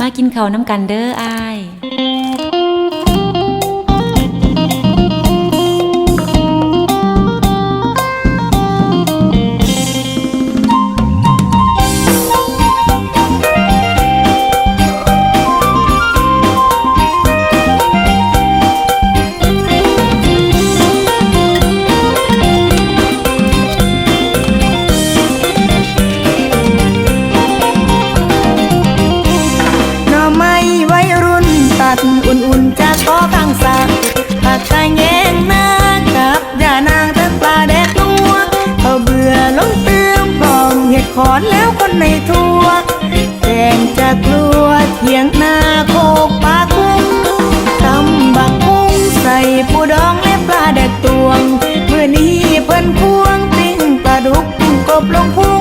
มากินข้าวน้ำกันเด้ออาย ขอนแล้วคนในทัวแกงจะกลัวเถียงนาโคกปลาคุ้งตำบักคุ้งใส่ปูดองและปลาแดดตวง เมื่อนี้เพิ่นควงปิ้งปลาดุกกบลง